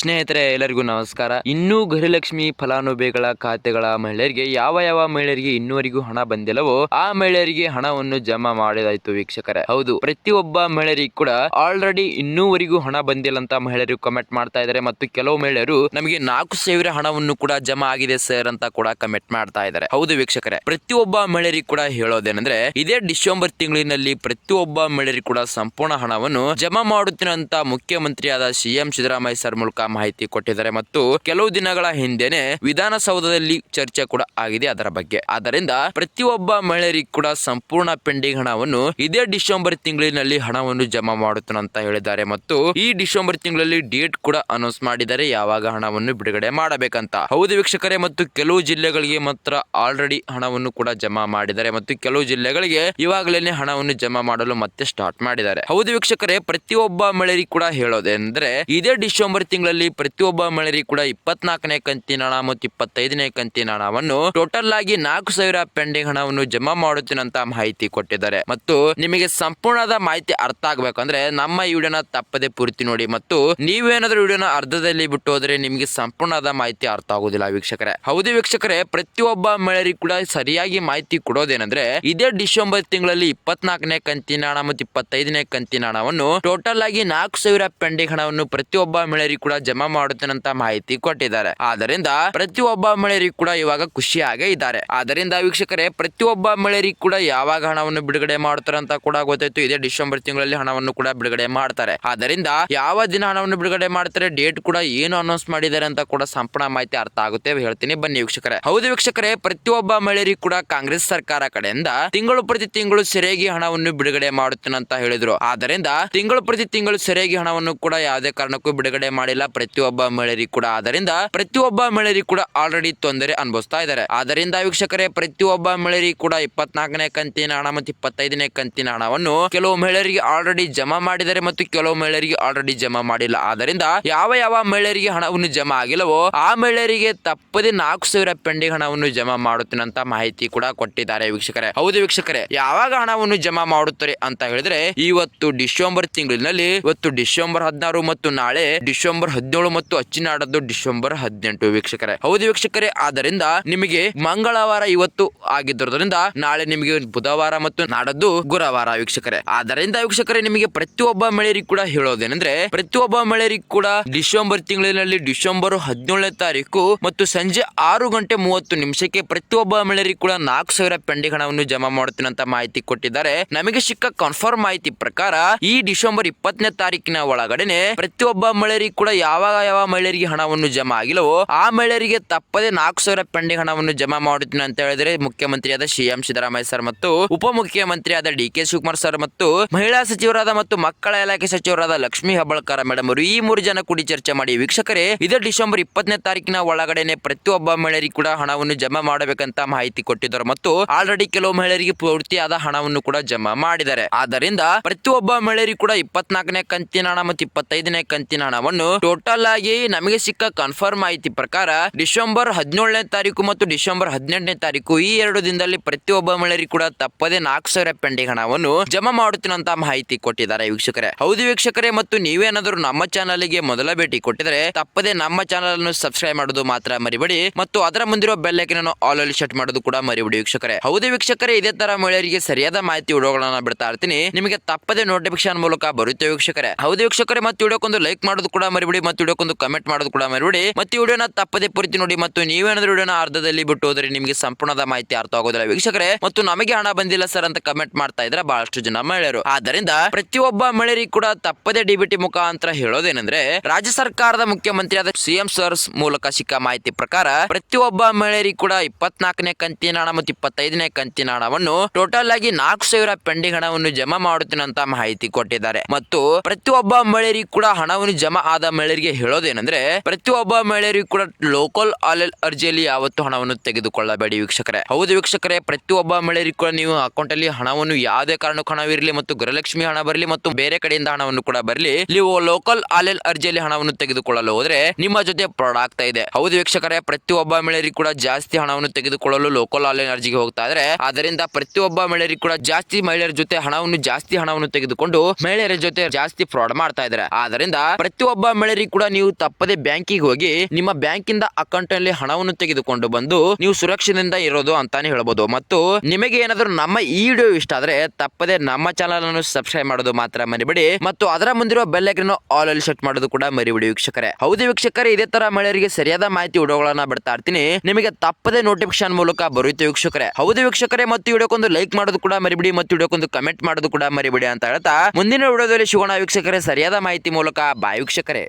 ಸ್ನೇಹಿತರೆ, ಎಲ್ಲರಿಗೂ ನಮಸ್ಕಾರ. ಇನ್ನೂ ಗೃಹಲಕ್ಷ್ಮಿ ಫಲಾನುಭವಿಗಳ ಖಾತೆಗಳ ಮಹಿಳೆಯರಿಗೆ ಯಾವ ಯಾವ ಮಹಿಳೆಯರಿಗೆ ಇನ್ನೂವರೆಗೂ ಹಣ ಬಂದಿಲ್ಲವೋ, ಆ ಮಹಿಳೆಯರಿಗೆ ಹಣವನ್ನು ಜಮಾ ಮಾಡಿದಾಯ್ತು ವೀಕ್ಷಕರೇ. ಹೌದು, ಪ್ರತಿಯೊಬ್ಬ ಮಹಿಳೆಯರಿಗೆ ಕೂಡ ಆಲ್ರೆಡಿ ಇನ್ನೂವರೆಗೂ ಹಣ ಬಂದಿಲ್ಲ ಅಂತ ಮಹಿಳೆಯರು ಕಮೆಂಟ್ ಮಾಡ್ತಾ ಇದ್ದಾರೆ ಮತ್ತು ಕೆಲವು ಮಹಿಳೆಯರು ನಮಗೆ ನಾಲ್ಕು ಸಾವಿರ ಹಣವನ್ನು ಕೂಡ ಜಮಾ ಆಗಿದೆ ಸರ್ ಅಂತ ಕೂಡ ಕಮೆಂಟ್ ಮಾಡ್ತಾ ಇದ್ದಾರೆ. ಹೌದು ವೀಕ್ಷಕರೇ, ಪ್ರತಿಯೊಬ್ಬ ಮಹಿಳೆಯರಿಗೆ ಕೂಡ ಹೇಳೋದೇನೆಂದ್ರೆ, ಇದೇ ಡಿಸೆಂಬರ್ ತಿಂಗಳಿನಲ್ಲಿ ಪ್ರತಿಯೊಬ್ಬ ಮಹಿಳೆಯರಿಗೆ ಕೂಡ ಸಂಪೂರ್ಣ ಹಣವನ್ನು ಜಮಾ ಮಾಡುತ್ತೇನೆ ಅಂತ ಮುಖ್ಯಮಂತ್ರಿಯಾದ ಸಿಎಂ ಸಿದ್ದರಾಮಯ್ಯ ಸರ್ ಮೂಲಕ ಮಾಹಿತಿ ಕೊಟ್ಟಿದ್ದಾರೆ ಮತ್ತು ಕೆಲವು ದಿನಗಳ ಹಿಂದೆನೆ ವಿಧಾನಸೌಧದಲ್ಲಿ ಚರ್ಚೆ ಕೂಡ ಆಗಿದೆ ಅದರ ಬಗ್ಗೆ. ಆದ್ದರಿಂದ ಪ್ರತಿಯೊಬ್ಬ ಮಹಿಳೆಯರಿಗೆ ಕೂಡ ಸಂಪೂರ್ಣ ಪೆಂಡಿಂಗ್ ಹಣವನ್ನು ಇದೇ ಡಿಸೆಂಬರ್ ತಿಂಗಳಿನಲ್ಲಿ ಹಣವನ್ನು ಜಮಾ ಮಾಡುತ್ತೇನೆ ಅಂತ ಹೇಳಿದ್ದಾರೆ ಮತ್ತು ಈ ಡಿಸೆಂಬರ್ ತಿಂಗಳಲ್ಲಿ ಡೇಟ್ ಕೂಡ ಅನೌನ್ಸ್ ಮಾಡಿದ್ದಾರೆ ಯಾವಾಗ ಹಣವನ್ನು ಬಿಡುಗಡೆ ಮಾಡಬೇಕಂತ. ಹೌದು ವೀಕ್ಷಕರೇ, ಮತ್ತು ಕೆಲವು ಜಿಲ್ಲೆಗಳಿಗೆ ಮಾತ್ರ ಆಲ್ರೆಡಿ ಹಣವನ್ನು ಕೂಡ ಜಮಾ ಮಾಡಿದ್ದಾರೆ ಮತ್ತು ಕೆಲವು ಜಿಲ್ಲೆಗಳಿಗೆ ಇವಾಗಲೇ ಹಣವನ್ನು ಜಮಾ ಮಾಡಲು ಮತ್ತೆ ಸ್ಟಾರ್ಟ್ ಮಾಡಿದ್ದಾರೆ. ಹೌದು ವೀಕ್ಷಕರೇ, ಪ್ರತಿಯೊಬ್ಬ ಮಹಿಳೆಯರಿಗೆ ಕೂಡ ಹೇಳೋದೆಂದ್ರೆ ಇದೇ ಡಿಸೆಂಬರ್ ತಿಂಗಳಲ್ಲಿ ಪ್ರತಿಯೊಬ್ಬ ಮಹಿಳೆಯರಿಗೆ ಕೂಡ ಇಪ್ಪತ್ನಾಲ್ಕನೇ ಕಂತಿನ ಹಣ ಮತ್ತು ಇಪ್ಪತ್ತೈದನೇ ಕಂತಿನ ಹಣವನ್ನು ಟೋಟಲ್ ಆಗಿ ನಾಲ್ಕು ಸಾವಿರ ಪೆಂಡಿಂಗ್ ಹಣವನ್ನು ಜಮಾ ಮಾಡುತ್ತೀನಂತ ಮಾಹಿತಿ ಕೊಟ್ಟಿದ್ದಾರೆ. ಮತ್ತು ನಿಮಗೆ ಸಂಪೂರ್ಣದ ಮಾಹಿತಿ ಅರ್ಥ ಆಗ್ಬೇಕಂದ್ರೆ ನಮ್ಮ ವಿಡಿಯೋನ ತಪ್ಪದೆ ಪೂರ್ತಿ ನೋಡಿ ಮತ್ತು ನೀವೇನಾದ್ರೂ ವಿಡಿಯೋನ ಅರ್ಧದಲ್ಲಿ ಬಿಟ್ಟು ಹೋದ್ರೆ ನಿಮಗೆ ಸಂಪೂರ್ಣದ ಮಾಹಿತಿ ಅರ್ಥ ಆಗುದಿಲ್ಲ ವೀಕ್ಷಕರೇ. ಹೌದು ವೀಕ್ಷಕರೇ, ಪ್ರತಿಯೊಬ್ಬ ಮಹಿಳೆಯರಿಗೆ ಕೂಡ ಸರಿಯಾಗಿ ಮಾಹಿತಿ ಕೊಡೋದೇನಂದ್ರೆ ಇದೇ ಡಿಸೆಂಬರ್ ತಿಂಗಳಲ್ಲಿ ಇಪ್ಪತ್ನಾಲ್ಕನೇ ಕಂತಿನ ಹಣ ಮತ್ತು ಇಪ್ಪತ್ತೈದನೇ ಕಂತಿನ ಹಣವನ್ನು ಟೋಟಲ್ ಆಗಿ ನಾಲ್ಕು ಸಾವಿರ ಪೆಂಡಿಂಗ್ ಹಣವನ್ನು ಪ್ರತಿಯೊಬ್ಬ ಮಹಿಳೆಯರಿಗೆ ಕೂಡ ಜಮಾ ಮಾಡುತ್ತೇನೆ ಅಂತ ಮಾಹಿತಿ ಕೊಟ್ಟಿದ್ದಾರೆ. ಆದ್ದರಿಂದ ಪ್ರತಿಯೊಬ್ಬ ಮಹಿಳೆಯರಿಗೆ ಕೂಡ ಇವಾಗ ಖುಷಿಯಾಗೇ ಇದ್ದಾರೆ. ಆದ್ದರಿಂದ ವೀಕ್ಷಕರೇ, ಪ್ರತಿಯೊಬ್ಬ ಮಹಿಳೆಯರಿಗೆ ಕೂಡ ಯಾವಾಗ ಹಣವನ್ನು ಬಿಡುಗಡೆ ಮಾಡ್ತಾರೆ ಅಂತ ಕೂಡ ಗೊತ್ತಾಯ್ತು. ಇದೇ ಡಿಸೆಂಬರ್ ತಿಂಗಳಲ್ಲಿ ಹಣವನ್ನು ಕೂಡ ಬಿಡುಗಡೆ ಮಾಡ್ತಾರೆ. ಆದ್ದರಿಂದ ಯಾವ ದಿನ ಹಣವನ್ನು ಬಿಡುಗಡೆ ಮಾಡ್ತಾರೆ, ಡೇಟ್ ಕೂಡ ಏನು ಅನೌನ್ಸ್ ಮಾಡಿದ್ದಾರೆ ಅಂತ ಕೂಡ ಸಂಪೂರ್ಣ ಮಾಹಿತಿ ಅರ್ಥ ಆಗುತ್ತೆ ಹೇಳ್ತೀನಿ. ಬನ್ನಿ ವೀಕ್ಷಕರೇ. ಹೌದು ವೀಕ್ಷಕರೇ, ಪ್ರತಿಯೊಬ್ಬ ಮಹಿಳೆಯರಿಗೆ ಕೂಡ ಕಾಂಗ್ರೆಸ್ ಸರ್ಕಾರ ಕಡೆಯಿಂದ ತಿಂಗಳು ಪ್ರತಿ ತಿಂಗಳು ಸರಿಯಾಗಿ ಹಣವನ್ನು ಬಿಡುಗಡೆ ಮಾಡುತ್ತೇನೆ ಅಂತ ಹೇಳಿದ್ರು. ಆದ್ದರಿಂದ ತಿಂಗಳು ಪ್ರತಿ ತಿಂಗಳು ಸರಿಯಾಗಿ ಹಣವನ್ನು ಕೂಡ ಯಾವುದೇ ಕಾರಣಕ್ಕೂ ಬಿಡುಗಡೆ ಮಾಡಿಲ್ಲ. ಪ್ರತಿಯೊಬ್ಬ ಮಹಿಳೆಯರಿಗೂ ಕೂಡ. ಆದ್ದರಿಂದ ಪ್ರತಿಯೊಬ್ಬ ಮಹಿಳೆಯರಿಗೂ ಕೂಡ ಆಲ್ರೆಡಿ ತೊಂದರೆ ಅನುಭವಿಸ್ತಾ ಇದ್ದಾರೆ. ಆದ್ದರಿಂದ ವೀಕ್ಷಕರೇ, ಪ್ರತಿಯೊಬ್ಬ ಮಹಿಳೆಯರಿಗೂ ಕೂಡ ಇಪ್ಪತ್ನಾಲ್ಕನೇ ಕಂತಿನ ಹಣ ಮತ್ತು ಇಪ್ಪತ್ತೈದನೇ ಕಂತಿನ ಹಣವನ್ನು ಕೆಲವು ಮಹಿಳೆಯರಿಗೆ ಆಲ್ರೆಡಿ ಜಮಾ ಮಾಡಿದ್ದಾರೆ ಮತ್ತು ಕೆಲವು ಮಹಿಳೆಯರಿಗೆ ಆಲ್ರೆಡಿ ಜಮಾ ಮಾಡಿಲ್ಲ. ಆದ್ದರಿಂದ ಯಾವ ಯಾವ ಮಹಿಳೆಯರಿಗೆ ಹಣವನ್ನು ಜಮಾ ಆಗಿಲ್ಲವೋ, ಆ ಮಹಿಳೆಯರಿಗೆ ತಪ್ಪದೆ ನಾಲ್ಕು ಸಾವಿರ ಪೆಂಡಿಂಗ್ ಹಣವನ್ನು ಜಮಾ ಮಾಡುತ್ತಿನಂತ ಮಾಹಿತಿ ಕೂಡ ಕೊಟ್ಟಿದ್ದಾರೆ ವೀಕ್ಷಕರೇ. ಹೌದು ವೀಕ್ಷಕರೇ, ಯಾವಾಗ ಹಣವನ್ನು ಜಮಾ ಮಾಡುತ್ತಾರೆ ಅಂತ ಹೇಳಿದ್ರೆ, ಇವತ್ತು ಡಿಸೆಂಬರ್ ತಿಂಗಳಿನಲ್ಲಿ, ಇವತ್ತು ಡಿಸೆಂಬರ್ ಹದಿನಾರು ಮತ್ತು ನಾಳೆ ಡಿಸೆಂಬರ್ ಹದಿನೇಳು ಮತ್ತು ಅಚ್ಚಿನಾಡದ್ದು ಡಿಸೆಂಬರ್ ಹದಿನೆಂಟು ವೀಕ್ಷಕರೇ. ಹೌದು ವೀಕ್ಷಕರೇ, ಆದ್ದರಿಂದ ನಿಮಗೆ ಮಂಗಳವಾರ ಇವತ್ತು ಆಗಿದ್ದರಿಂದ ನಾಳೆ ನಿಮಗೆ ಬುಧವಾರ ಮತ್ತು ನಾಡದ್ದು ಗುರುವಾರ ವೀಕ್ಷಕರೇ. ಆದ್ದರಿಂದ ವೀಕ್ಷಕರೇ, ನಿಮಗೆ ಪ್ರತಿಯೊಬ್ಬ ಮಹಿಳೆಯರಿಗೆ ಕೂಡ ಹೇಳೋದೇನೆಂದ್ರೆ, ಪ್ರತಿಯೊಬ್ಬ ಮಹಿಳೆಯರಿಗೆ ಕೂಡ ಡಿಸೆಂಬರ್ ತಿಂಗಳಿನಲ್ಲಿ ಡಿಸೆಂಬರ್ ಹದಿನೇಳನೇ ತಾರೀಕು ಮತ್ತು ಸಂಜೆ ಆರು ಗಂಟೆ ಮೂವತ್ತು ನಿಮಿಷಕ್ಕೆ ಪ್ರತಿಯೊಬ್ಬ ಮಹಿಳೆಯರಿಗೆ ಕೂಡ ನಾಲ್ಕು ಸಾವಿರ ಪೆಂಡಿ ಹಣವನ್ನು ಜಮಾ ಮಾಡುತ್ತೇನೆ ಅಂತ ಮಾಹಿತಿ ಕೊಟ್ಟಿದ್ದಾರೆ. ನಮಗೆ ಸಿಕ್ಕ ಕನ್ಫರ್ಮ್ ಮಾಹಿತಿ ಪ್ರಕಾರ ಈ ಡಿಸೆಂಬರ್ ಇಪ್ಪತ್ತನೇ ತಾರೀಕಿನ ಒಳಗಡೆನೆ ಪ್ರತಿಯೊಬ್ಬ ಮಹಿಳೆಯರಿಗೆ ಕೂಡ ಯಾವಾಗ ಯಾವ ಮಹಿಳೆಯರಿಗೆ ಹಣವನ್ನು ಜಮಾ ಆಗಿಲ್ಲವೋ ಆ ಮಹಿಳೆಯರಿಗೆ ತಪ್ಪದೆ ನಾಲ್ಕು ಸಾವಿರ ಪೆಂಡಿಂಗ್ ಹಣವನ್ನು ಜಮಾ ಮಾಡುತ್ತೇನೆ ಅಂತ ಹೇಳಿದ್ರೆ ಮುಖ್ಯಮಂತ್ರಿಯಾದ ಸಿಎಂ ಸಿದ್ದರಾಮಯ್ಯ ಸರ್ ಮತ್ತು ಉಪಮುಖ್ಯಮಂತ್ರಿಯಾದ ಡಿ ಕೆ ಶಿವಕುಮಾರ್ ಸರ್ ಮತ್ತು ಮಹಿಳಾ ಸಚಿವರಾದ ಮತ್ತು ಮಕ್ಕಳ ಇಲಾಖೆ ಸಚಿವರಾದ ಲಕ್ಷ್ಮೀ ಹಬ್ಬಳ್ಕರ ಮೇಡಮ್ ಅವರು ಈ ಮೂರು ಜನ ಕೂಡಿ ಚರ್ಚೆ ಮಾಡಿ ವೀಕ್ಷಕರೇ, ಇದೇ ಡಿಸೆಂಬರ್ ಇಪ್ಪತ್ತನೇ ತಾರೀಕಿನ ಒಳಗಡೆನೆ ಪ್ರತಿಯೊಬ್ಬ ಮಹಿಳೆಯರಿಗೆ ಕೂಡ ಹಣವನ್ನು ಜಮಾ ಮಾಡಬೇಕಂತ ಮಾಹಿತಿ ಕೊಟ್ಟಿದ್ದಾರೆ ಮತ್ತು ಆಲ್ರೆಡಿ ಕೆಲವು ಮಹಿಳೆಯರಿಗೆ ಪೂರ್ತಿಯಾದ ಹಣವನ್ನು ಕೂಡ ಜಮಾ ಮಾಡಿದ್ದಾರೆ. ಆದ್ದರಿಂದ ಪ್ರತಿಯೊಬ್ಬ ಮಹಿಳೆಯರಿಗೆ ಕೂಡ ಇಪ್ಪತ್ನಾಲ್ಕನೇ ಕಂತಿನ ಹಣ ಮತ್ತು ಇಪ್ಪತ್ತೈದನೇ ಕಂತಿನ ಹಣವನ್ನು ಟೋಟಲ್ ಆಗಿ ನಮಗೆ ಸಿಕ್ಕ ಕನ್ಫರ್ಮ್ ಮಾಹಿತಿ ಪ್ರಕಾರ ಡಿಸೆಂಬರ್ ಹದಿನೇಳನೇ ತಾರೀಕು ಮತ್ತು ಡಿಸೆಂಬರ್ ಹದಿನೆಂಟನೇ ತಾರೀಕು ಈ ಎರಡು ದಿನದಲ್ಲಿ ಪ್ರತಿಯೊಬ್ಬ ಮಹಿಳೆಯರಿಗೆ ಕೂಡ ತಪ್ಪದೆ ನಾಲ್ಕು ಸಾವಿರ ಪೆಂಡಿಂಗ್ ಹಣವನ್ನು ಜಮಾ ಮಾಡುತ್ತಿನಂತ ಮಾಹಿತಿ ಕೊಟ್ಟಿದ್ದಾರೆ ವೀಕ್ಷಕರೇ. ಹೌದು ವೀಕ್ಷಕರೇ, ಮತ್ತು ನೀವೇನಾದರೂ ನಮ್ಮ ಚಾನಲ್ಗೆ ಮೊದಲ ಭೇಟಿ ಕೊಟ್ಟಿದ್ರೆ ತಪ್ಪದೆ ನಮ್ಮ ಚಾನಲ್ ಅನ್ನು ಸಬ್ಸ್ಕ್ರೈಬ್ ಮಾಡೋದು ಮಾತ್ರ ಮರಿಬೇಡಿ ಮತ್ತು ಅದರ ಮುಂದಿರುವ ಐಕನ್ ಆಲ್ ಅಲ್ಲಿ ಸೆಟ್ ಮಾಡೋದು ಕೂಡ ಮರಿಬೇಡಿ ವೀಕ್ಷಕರೇ. ಹೌದು ವೀಕ್ಷಕರೇ, ಇದೇ ತರ ಮಹಿಳೆಯರಿಗೆ ಸರಿಯಾದ ಮಾಹಿತಿ ವಿಡಿಯೋಗಳನ್ನು ಬಿಡ್ತಾ ಇರ್ತೀನಿ. ನಿಮಗೆ ತಪ್ಪದೆ ನೋಟಿಫಿಕೇಶನ್ ಮೂಲಕ ಬರುತ್ತೆ ವೀಕ್ಷಕರೇ. ಹೌದು ವೀಕ್ಷಕರೇ, ಮತ್ತು ವಿಡಿಯೋಕ್ಕೊಂದು ಲೈಕ್ ಮಾಡೋದು ಕೂಡ ಮರಿಬೇಡಿ ಮತ್ತು ವಿಡಿಯೋಕ್ಕೊಂದು ಕಮೆಂಟ್ ಮಾಡೋದು ಕೂಡ ಮರಿಬೇಡಿ. ಮತ್ತು ವಿಡಿಯೋನ ತಪ್ಪದೆ ಪೂರ್ತಿ ನೋಡಿ ಮತ್ತು ನೀವೇನಾದ್ರೂ ವಿಡಿಯೋನ ಅರ್ಧದಲ್ಲಿ ಬಿಟ್ಟು ಹೋದ್ರೆ ನಿಮಗೆ ಸಂಪೂರ್ಣದ ಮಾಹಿತಿ ಅರ್ಥ ಆಗೋದಿಲ್ಲ ವೀಕ್ಷಕರೇ. ಮತ್ತು ನಮಗೆ ಹಣ ಬಂದಿಲ್ಲ ಸರ್ ಅಂತ ಕಮೆಂಟ್ ಮಾಡ್ತಾ ಇದ್ರೆ ಬಹಳಷ್ಟು ಜನ ಮಹಿಳೆಯರು. ಆದ್ದರಿಂದ ಪ್ರತಿಯೊಬ್ಬ ಮಹಿಳೆಯರಿಗೆ ಕೂಡ ತಪ್ಪದೆ ಡಿಬಿಟಿ ಮುಖಾಂತರ ಹೇಳೋದೇನೆಂದ್ರೆ ರಾಜ್ಯ ಸರ್ಕಾರದ ಮುಖ್ಯಮಂತ್ರಿಯಾದ ಸಿಎಂ ಸರ್ ಮೂಲಕ ಸಿಕ್ಕ ಮಾಹಿತಿ ಪ್ರಕಾರ ಪ್ರತಿಯೊಬ್ಬ ಮಹಿಳೆಯರಿಗೆ ಕೂಡ ಇಪ್ಪತ್ನಾಲ್ಕನೇ ಕಂತಿನ ಹಣ ಮತ್ತು ಇಪ್ಪತ್ತೈದನೇ ಕಂತಿನ ಹಣವನ್ನು ಟೋಟಲ್ ಆಗಿ ನಾಲ್ಕು ಸಾವಿರ ಪೆಂಡಿಂಗ್ ಹಣವನ್ನು ಜಮಾ ಮಾಡುತ್ತೇನೆ ಮಾಹಿತಿ ಕೊಟ್ಟಿದ್ದಾರೆ. ಮತ್ತು ಪ್ರತಿಯೊಬ್ಬ ಮಹಿಳೆಯರಿಗೆ ಕೂಡ ಹಣವನ್ನು ಜಮಾ ಆದ ಮಹಿಳೆಯರಿಗೆ ಹೇಳೋದೇನೆಂದ್ರೆ, ಪ್ರತಿಯೊಬ್ಬ ಮಹಿಳೆಯರಿಗೂ ಕೂಡ ಲೋಕಲ್ ಆಲೆಲ್ ಅರ್ಜಿಯಲ್ಲಿ ಯಾವತ್ತು ಹಣವನ್ನು ತೆಗೆದುಕೊಳ್ಳಬೇಡಿ ವೀಕ್ಷಕರೇ. ಹೌದು ವೀಕ್ಷಕರೇ, ಪ್ರತಿಯೊಬ್ಬ ಮಹಿಳೆಯರಿಗೂ ಕೂಡ ನೀವು ಅಕೌಂಟ್ ಅಲ್ಲಿ ಹಣವನ್ನು ಯಾವುದೇ ಕಾರಣಕ್ಕೂ ಹಣವಿರಲಿ ಮತ್ತು ಗೃಹಲಕ್ಷ್ಮಿ ಹಣ ಬರಲಿ ಮತ್ತು ಬೇರೆ ಕಡೆಯಿಂದ ಹಣವನ್ನು ಕೂಡ ಬರಲಿ, ನೀವು ಲೋಕಲ್ ಆಲೆಲ್ ಅರ್ಜಿಯಲ್ಲಿ ಹಣವನ್ನು ತೆಗೆದುಕೊಳ್ಳಲು ಹೋದ್ರೆ ನಿಮ್ಮ ಜೊತೆ ಫ್ರಾಡ್ ಆಗ್ತಾ ಇದೆ. ಹೌದು ವೀಕ್ಷಕರೇ, ಪ್ರತಿಯೊಬ್ಬ ಮಹಿಳೆಯರಿಗೂ ಕೂಡ ಜಾಸ್ತಿ ಹಣವನ್ನು ತೆಗೆದುಕೊಳ್ಳಲು ಲೋಕಲ್ ಆಲೆಲ್ ಅರ್ಜಿಗೆ ಹೋಗ್ತಾ ಇದ್ರೆ ಅದರಿಂದ ಪ್ರತಿಯೊಬ್ಬ ಮಹಿಳೆಯರಿಗೂ ಕೂಡ ಜಾಸ್ತಿ ಮಹಿಳೆಯರ ಜೊತೆ ಹಣವನ್ನು ಜಾಸ್ತಿ ಹಣವನ್ನು ತೆಗೆದುಕೊಂಡು ಮಹಿಳೆಯರ ಜೊತೆ ಜಾಸ್ತಿ ಫ್ರಾಡ್ ಮಾಡ್ತಾ ಇದ್ದಾರೆ ಆದ್ದರಿಂದ ಪ್ರತಿಯೊಬ್ಬ ಮಹಿಳೆಯರಿಗೆ ಕೂಡ ನೀವು ತಪ್ಪದೆ ಬ್ಯಾಂಕಿಗೆ ಹೋಗಿ ನಿಮ್ಮ ಬ್ಯಾಂಕಿಂದ ಅಕೌಂಟ್ನಲ್ಲಿ ಹಣವನ್ನು ತೆಗೆದುಕೊಂಡು ಬಂದು ನೀವು ಸುರಕ್ಷಿತದಿಂದ ಇರೋದು ಅಂತಾನೆ ಹೇಳಬಹುದು ಮತ್ತು ನಿಮಗೆ ಏನಾದರೂ ನಮ್ಮ ಈ ವಿಡಿಯೋ ಇಷ್ಟ ಆದ್ರೆ ತಪ್ಪದೆ ನಮ್ಮ ಚಾನಲ್ ಅನ್ನು ಸಬ್ಸ್ಕ್ರೈಬ್ ಮಾಡೋದು ಮಾತ್ರ ಮರಿಬೇಡಿ. ಮತ್ತು ಅದರ ಮುಂದಿರುವ ಬೆಲ್ ಐಕನ್ ಆಲ್ ಅಲ್ಲಿ ಸೆಟ್ ಮಾಡೋದು ಕೂಡ ಮರಿಬೇಡಿ ವೀಕ್ಷಕರೇ. ಹೌದು ವೀಕ್ಷಕರೇ, ಇದೇ ತರ ಮಹಿಳೆಯರಿಗೆ ಸರಿಯಾದ ಮಾಹಿತಿ ವಿಡಿಯೋಗಳನ್ನ ಬಿಡ್ತಾ ಇರ್ತೀನಿ. ನಿಮಗೆ ತಪ್ಪದೆ ನೋಟಿಫಿಕೇಶನ್ ಮೂಲಕ ಬರುತ್ತೆ ವೀಕ್ಷಕರೇ. ಹೌದು ವೀಕ್ಷಕರೇ, ಮತ್ತು ವಿಡಿಯೋಕ್ಕೊಂದು ಲೈಕ್ ಮಾಡೋದು ಕೂಡ ಮರಿಬಿಡಿ, ಮತ್ತು ವಿಡಿಯೋಕ್ಕೊಂದು ಕಮೆಂಟ್ ಮಾಡೋದು ಕೂಡ ಮರಿಬಿಡಿ ಅಂತ ಹೇಳ್ತಾ ಮುಂದಿನ ವಿಡಿಯೋದಲ್ಲಿ ಶಿವಣ ವೀಕ್ಷಕರೇ. ಸರಿಯಾದ ಮಾಹಿತಿ ಮೂಲಕ ಬಾಯ್ ವೀಕ್ಷಕರೇ.